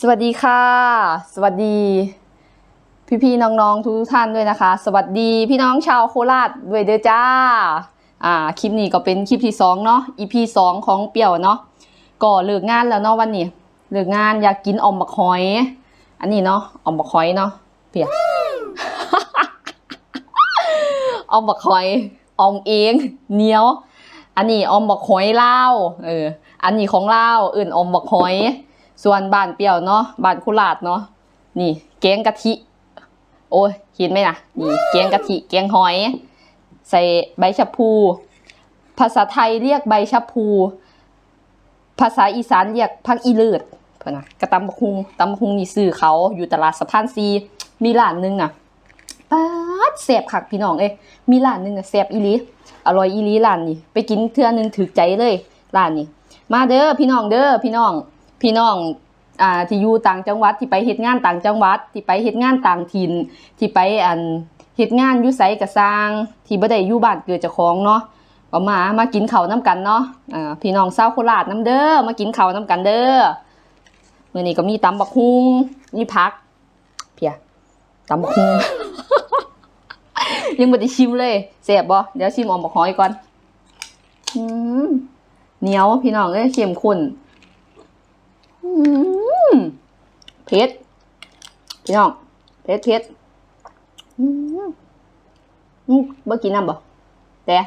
สวัสดีค่ะ สวัสดี พี่ๆน้องๆ ทุกท่านด้วยนะคะ สวัสดีพี่น้องชาวโคราชด้วยเด้อจ้าอ่าคลิปนี้ก็เป็นคลิปที่สองเนาะ EP สองของเปี่ยวเนาะก็เลิกงานแล้วเนาะวันนี้เลิกงานอยากกินออมบักหอย อันนี้เนาะออมบักหอยเนาะเปียออมบักหอยออมเองเหนียว อันนี้ออมบักหอยเลาเอออันนี้ของเลาอื่นออมบักหอย ส่วนบานเปรี้ยวเนาะบานคุลาดเนาะนี่แกงกะทิ โอ้ยเห็นไหมนะนี่แกงกะทิแกงหอย ใส่ใบชะพู ภาษาไทยเรียกใบชะพู ภาษาอีสานเรียกพักอีเลือดเพื่อนนะกระตำบักฮุงตำบักฮุงนี่ซื้อเขาอยู่ตลาดสะพานซีมีร้านหนึงอะป๊าดแซ่บคักพี่น้องเอ้ยมีร้านหนึงอะแซ่บอีลีอร่อยอีลีร้านนี้ไปกินเทื่อนึงถึกใจเลยร้านนี้มาเด้อพี่น้องเด้อพี่น้อง พี่น้องอ่าที่อยู่ต่างจังหวัดที่ไปเฮ็ดงานต่างจังหวัด ที่ไปเฮ็ดงานต่างถิ่นที่ไปอันเฮ็ดงานอยู่ไสก็สร้างที่บ่ได้อยู่บ้านเกิดเจ้าของเนาะก็มามากินข้าวนํกันเนาะอ่าพี่น้องชาโคราชนํเด้อมากินข้าวนํกันเด้อมื้อนี้ก็มีตำบักฮุงมีผัก เพียตำบักฮุงยังบ่ได้ชิมเลยแซ่บบ่เดี๋ยวชิมออมบักหอยก่อนอืมเหนียวพี่น้องเอ้ยเข้มข้น เผ็ดพี่น้องเผ็ดเผ็ดอืมอืมบ่กินน้ำบ่แต่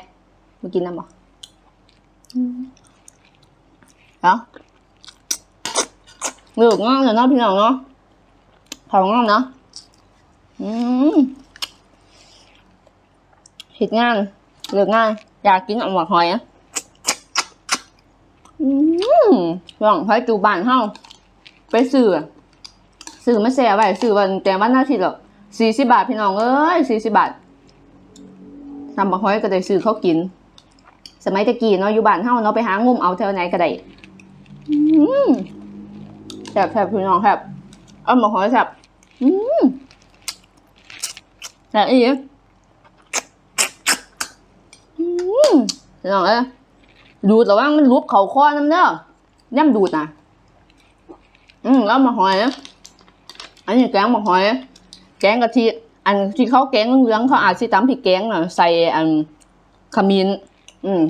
บ่กินน้ำบ่อืมเอาเลือกง่ายเลยเนาะพี่น้องเนาะของง่ายเนาะอืมเห็ดงานเลือกงายอยากกินอ่อมหมกหอยอะอืม ลองไปจูบ้านเฮาไปซื้อซื้อมาแซ่ไว้ซื้อวันแต่วันอาทิตย์หรอกสี่สิบบาทพี่น้องเอ้ยสี่สิบบาทนำบักฮ้อยก็ได้ซื้อเขากิน สมัยตะกี้เนาะอยู่บ้านเฮาเนาะไปหางุมเอาแถวไหนก็ได้แซ่บแซ่บพี่น้องแซ่บเอาบักฮ้อยแซ่บแซ่บอีกพี่น้องเอ้ยดูดระวังมันรูปเขาคอน้ำเด้อ ย่ำดูดนะอืมแล้วมาหอย อันนี้แกงมาหอย แกงกะทิ อันที่เขาแกงเหลืองเขาอาจสิตำพริกแกงน่ะใส่อันขมิ้น อืม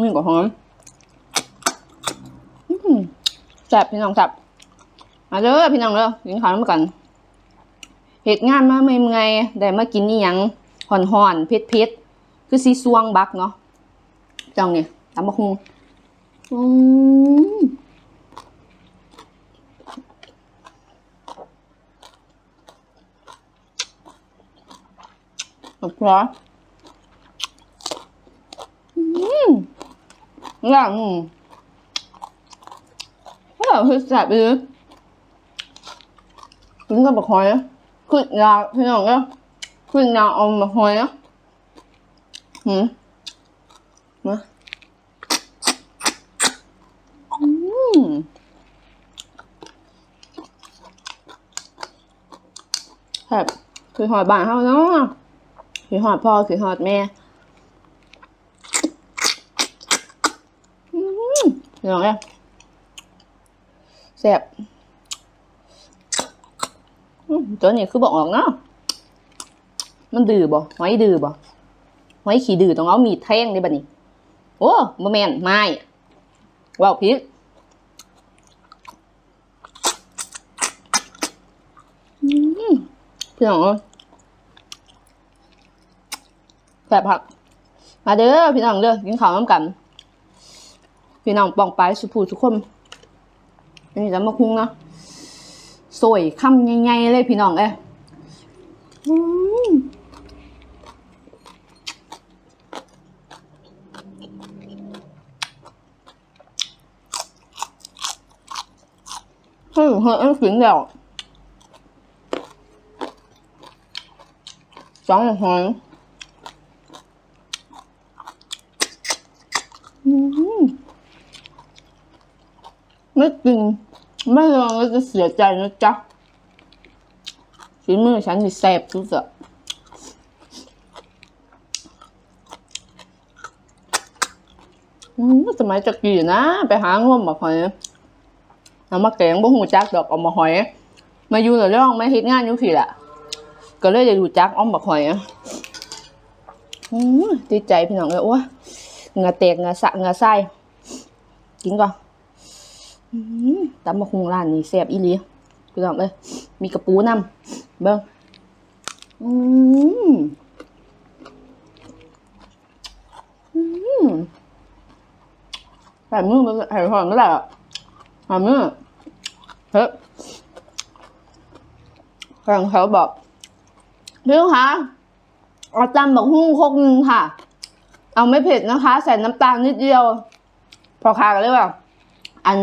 นี่ก็หอม อืมแซ่บพี่น้องแซ่บมาเด้อพี่น้องเด้อกินข้าวด้วยกันเหตุงานมาเมื่อยๆได้มากินนี่ยังห่อนๆเผ็ดๆคือซีซวงบักเนาะจังเนี่ยตำบักหุ่ง อืมโอเคอืมย่างอืมถ้าคือแซ่บไปเลยกินกับบักหอยอะคือยาพี่น้องเนี่ยคือยาเอาบักหอยอะหืมมา อืมแบบ คือหอดบ้านเขาเนาะคือหอดพ่อคือหอดแม่อืมเดี๋ยวเนี่ยแซ่บตัวนี้คือบอกออกเนาะมันดื้อบ่หอยดื้อบ่หอยขี้ดื้อต้องเอามีดแทงได้บัดนี้ โอ้บ่แม่นไม่ว้าวพีช พี่น้องแซ่บผัก มาเด้อพี่น้องเด้อกินข้าวน้ำกัน พี่น้องปองไปสุภูทุกคนอันนี้จะมาคุ้งเนาะสวยคำใหญ่ๆเลยพี่น้องเอ้ยอืมเฮ้ยเฮ้ยอ็งกินแล้ว สองหอยอืมไม่กินไม่ลองแล้วจะเสียใจนะจ๊ะฝีมือฉันนี่แซ่บทุกอะอืมสมัยจะกี่นะ ไปหางมบักหอยเอามาแกงบ่หูจักดอกออมบักหอย มาอยู่แล้วร้องมาเฮ็ดงานอยู่พี่ล่ะ ก็เลยได้รู้จักอ้อมบักหอยอะดีใจพี่น้องเอ้ยโอ้เงาแตกเงาสะเงาไส้กินก่อนตำบักหุงร้านนี้แซ่บอีหลีพี่น้องเอ้ยมีกระปูนำเบิ่งอืมอืมแต่มือมันหายหอมไม่ได้อะหอมมือเฮ้ยแฟนเขาบอก พี่ลูกค้าเอาตำบักหุ่งคกหนึ่งค่ะ เอาไม่เผ็ดนะคะ ใส่น้ำตาลนิดเดียว พอคากันเลยว่า อัน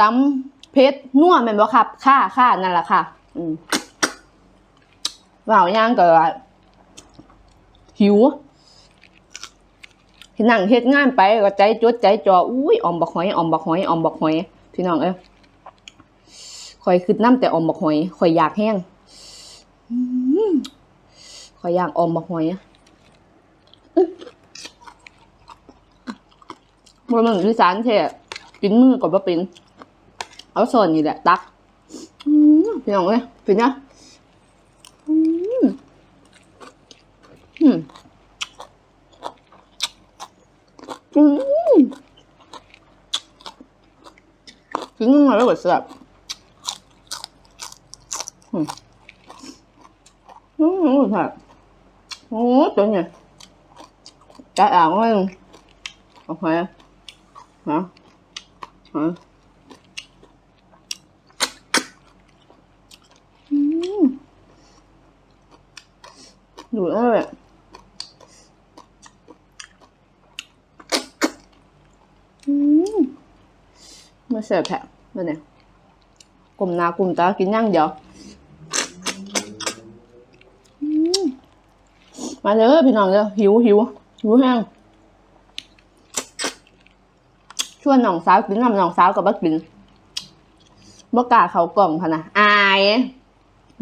ตำเผ็ดนัวแม่นบ่ครับค่าค่านั่นแหละค่ะ อืมว่าย่างก็หิวที่นั่งเฮ็ดงานไปก็ใจจดใจจ่ออุ้ยอมบักหอยอมบักหอยอมบักหอยพี่น้องเอ้ยคอยคิดน้ำแต่ออมบักหอยคอยอยากแห้ง อืมคอยอยากอมบักหอยอะมันเหมือนที่สานแท้กินมือกับบ่เป็น เอาส่วนนี่แหละ ตักอืมพี่น้องเอ้ยเป็นนะอืมอืมอืมกินยังไงแล้วก็แซ่บอืม อืมค่ะโอ้ตัวเนี่ยจะอ่างเลยโอเคฮะฮะอดูแล้วแบบอืมมาเสิร์ฟแผลมาเนี่ยกลุ่มนากลุ่มตากินย่างเดียว อพี่น้องเด้อหิวหิวหิวแห้งชวนน้องสาวกินน้ำน้องสาวกับบักกินบ่กล้าเขากล่องพะนะอาย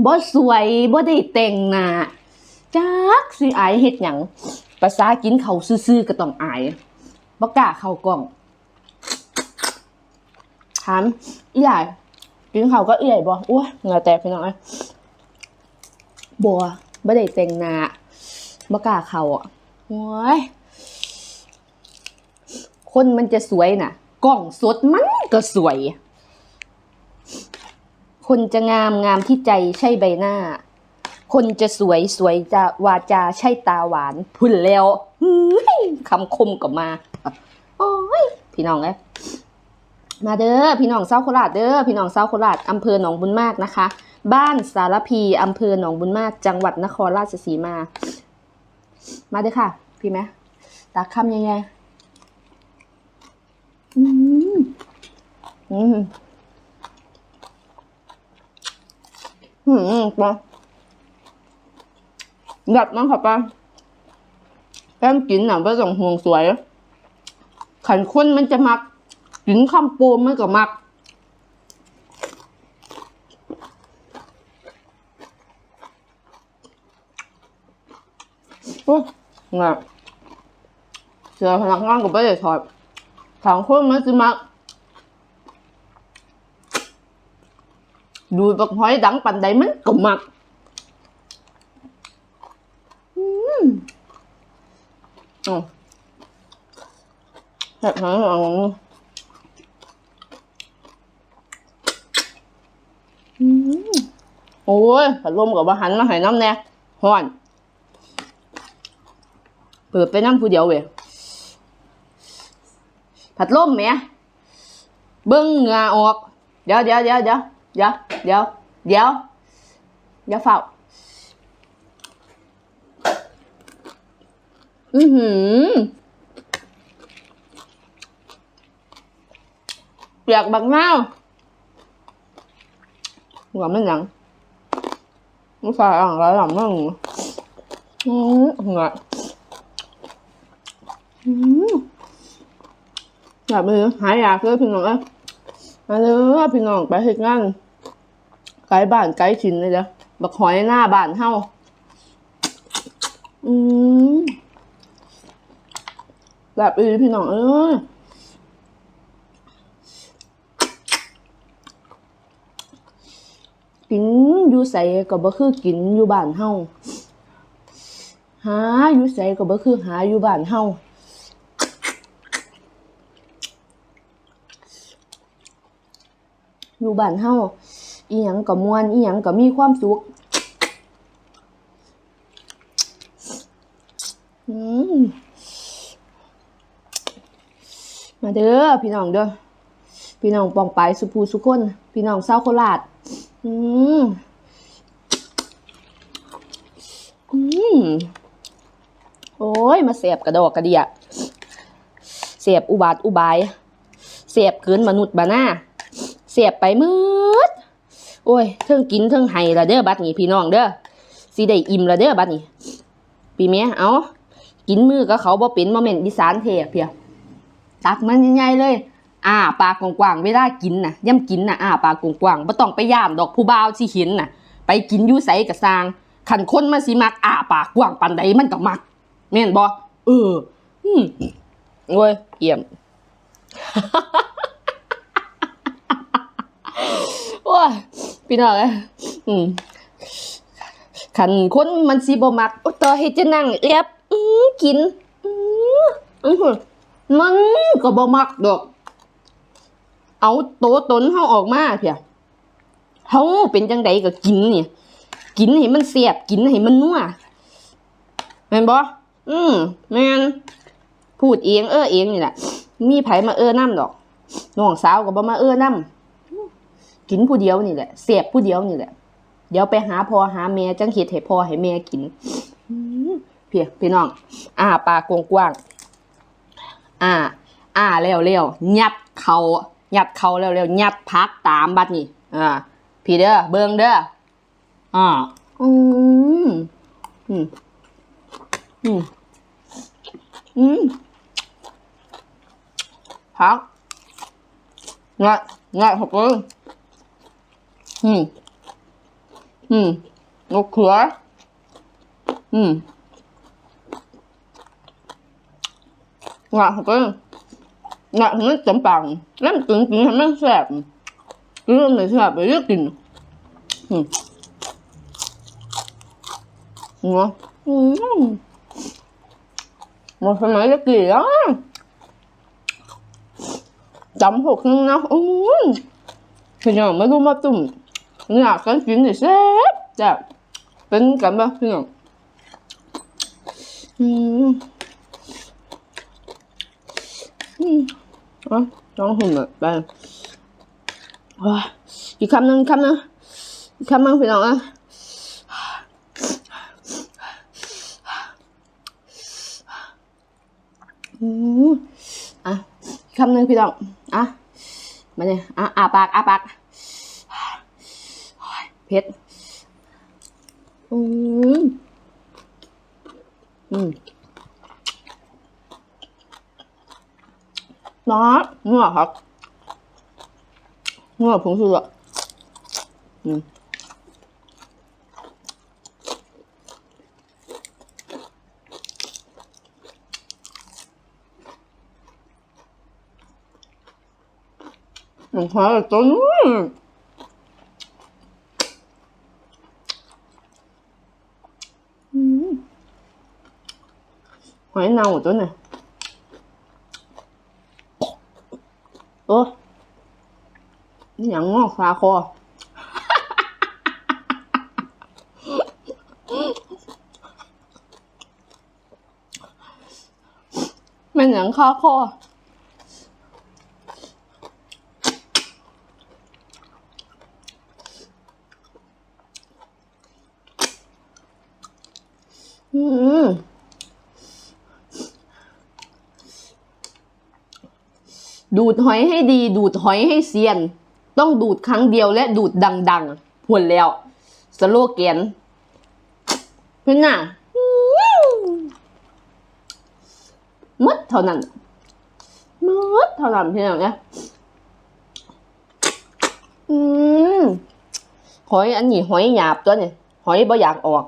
บ่สวยบ่ได้แต่งหน้าจักสิอายเฮ็ดหยังภาษากินเขาซื่อๆก็ต้องอายบ่กล้าเขากล่องถามอีหลายกินเขาก็เอื่อยบ่โอ้ยเหงื่อแตกพี่น้องเอ้ยบ่บ่ได้แต่งหน้า บ่กล้าเขาอะโอ้ยคนมันจะสวยน่ะ กล้องสดมันก็สวย คนจะงามงามที่ใจใช่ใบหน้า คนจะสวยสวยจะวาจาใช่ตาหวานพุ่นแล้วคำคมก็มาโอ้ยพี่น้องเอ้ยมาเด้อพี่น้องเศร้าโคราชเด้อพี่น้องเศร้าโคราชอำเภอหนองบุญมากนะคะ บ้านสารพีอำเภอหนองบุญมาก จังหวัดนครราชสีมา มาเด้อค่ะ พี่ไหมตาคำยังไงอืมอืมอืมปะดับมั้งค่ะป้าแป้มกินน่ะไม่ต้องห่วงสวยขันคนมันจะมักกินคำโปมมันก็มัก นะเจอพนักงานก็บไม่ได้ถอดสองคนมันจะมัาดูปักหอยดังปันได้มันก็มักอืมอ๋อแบบหอยอ๋อโอ้ยผัดวมกับอาหารมาหายน้ำแน่หอน เปิดไปน้ำผู้เดียวเว้ยผัดลมแหม่เบิ้งงาออก เดี๋ยวเดี๋ยวเดี๋ยวเดี๋ยวเดี๋ยวเดี๋ยวเดี๋ยวเดี๋ยวเฝ้าอือหือเปียกบักนาวหวานมันยังมันใส่อ่างไรหลังมั่งอืมเหง แบบนี้หายอยากเลยพี่น้องอะมาเลยพี่น้องไปเห็นงานไกลบ้านไกลชินเลยจ้ะบักหอยหน้าบ้านเฮาอืมแบบอีพี่น้องเอ้ยกินอยู่ใส่ก็บ่คือกินอยู่บ้านเฮาหาอยู่ใส่ก็บ่คือหาอยู่บ้านเฮา อยู่บ้านเฮาอีหยังก็ม่วนอีหยังก็มีความสุขมาเด้อพี่น้องเด้อพี่น้องปองไปสุภูสุคน พี่น้องเศร้าโคราชอืมอืมโอ้ย มาเสียบกระดอกกระเดียเสียบอุบาทอุบายเสียบเกินมนุษย์บาน่า สียบไปมืดโอ้ยเทิงกินเทิงไห้ละเด้อบัดนี้พี่น้องเด้อสิได้อิ่มละเด้อบัดนี้ปีเมียเอากินมือกับเขาบ่เป็นบ่แม่นอีสานเทเพียตักมันใหญ่ๆเลยอ่าปากกว้างๆเวลากินน่ะย่ำกินน่ะอ่าปากกว้างๆบ่ต้องไปย่ามดอกผู้บ่าวสิเห็นน่ะ ไปกินยู่ไสก็สร้างคันคนมันสิมักอ่าปากกว้างปานใดมันก็มักแม่นบ่เอออืมโอ้ยเยี่ยม โอ้ ยพี่น้องเอ้ยอืมคันคนมันสิบ่มักโต่อให้จะนั่งแอบกินมันก็บ่มักดอก เอาโตตนเฮาออกมาเพียเฮาเป็นจังใดก็กินเนี่ยกินให้มันเสียบกินให้มันนัวแม่นบ่อืมแม่นพูดเองเออเองนี่แหละมีไผมาเออนํดอกน้องสาวก็บ่มาเออนํ กินผู้เดียวนี่แหละเสียบผู้เดียวนี่แหละ เดี๋ยวไปหาพอหาแม่จังเฮ็ดให้พอให้แม่กินเพี่พี่น้อง อ่าปากกว้างๆอ่า อ่าแล้วแล้วยัดเขายัดเขาแล้วแล้วยัดพักตามบัดนี้อ่าพี่เด้อเบิ่งเด้ออ่าอืมอืมอืมอืมพักงัดงัดหกเลย อืม อืมลูกเขืออืมหนักก็หนักมันจำปังแล้วจริงจริงทำให้แสบเรื่องไหนแสบไปเรื่องกินอืมหัวอืมมาสมัยจะกี่แล้วจำหกนึงนะอืมขยำไม่รู้มาตุ่ม đó chấm hột nó ừ. thì nhỏ mới gu mắt tùm ngọt cái chuyến thì xếp đẹp tính cảm ơn thì nhỏ ừ. อะลองหุ่นแบบไปว้าอีกคำหนึ่งคำหนึ่งอีกคำหนึ่งพี่น้องอะอืมอะอีกคำหนึ่งพี่น้องอะมาเนี่ยอะอาปากอาปาก เพชรอืมอืมนะนี่แหละครับนี่แหละผงชูรสอืมหนูขอตัวนู้น อยเน่าตัวน่ะโอ้นี่อย่างงอกสาคอมันอย่างคาคอม ดูดหอยให้ดี ดูดหอยให้เซียน ต้องดูดครั้งเดียวและดูดดังๆผลแล้ว สโลแกนเพื่อนน่ะมดเท่านั้นมดเท่านั้นเพี่น้องเนี่ยอืมหอยอันนี้หอยหยาบตัวนี่หอยบ่อยากออก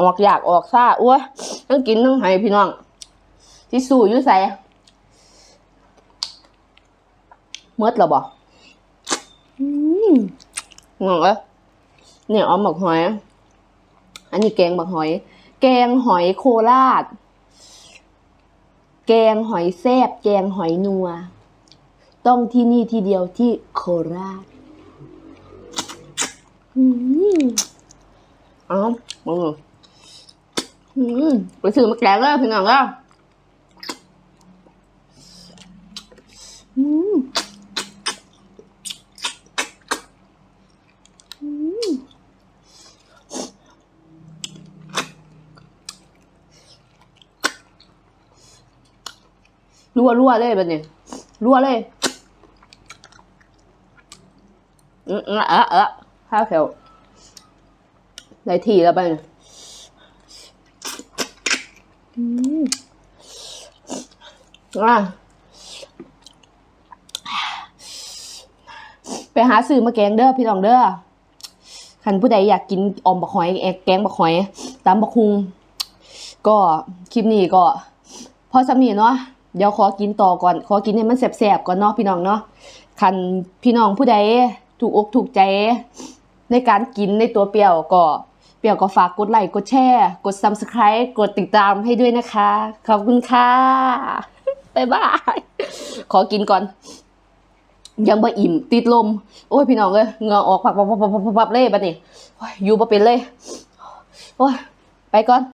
ออกอยากออกซ่าอ้วทั้งกินทั้งให้พี่น้องที่สู้อยู่ใส่ มืดแล้วบ่อืมงงเลยเนี่ยออมบักหอย อันนี้แกงบักหอย แกงหอยโคราช แกงหอยแซบแกงหอยนัว ต้องที่นี่ที่เดียวที่โคราชอืมเอ้าวมึงอืมไปซื้อมาแกงเลยพี่น้องก็อืมอืม รัวรัวๆเลยแบบนี้รัวเลยอืมเออเออข้าวเขียวได้ทีแล้วไปเนี่ยอะไปหาซื้อมาแกงเด้อพี่น้องเด้อคันผู้ใดอยากกินอมบักหอยแกงบักหอยตามบักฮุงก็คลิปนี้ก็พอสำนีเนาะ เดี๋ยวขอกินต่อก่อน ขอกินให้มันแสบๆก่อนเนาะพี่น้องเนาะคันพี่น้องผู้ใดถูกอกถูกใจ ในการกินในตัวเปรี้ยวก็เปรี้ยวก็ฝากกดไลค์กดแชร์กด subscribe กดติดตามให้ด้วยนะคะ ขอบคุณค่ะบ๊ายบายขอกินก่อน ยังบ่อิ่มติดลม โอ้ยพี่น้องเอ้ยเหงื่ออกปับปับปับปับปับเลยบัดนี้โอ้ยอยู่บ่เป็นเลย โอ้ยไปก่อน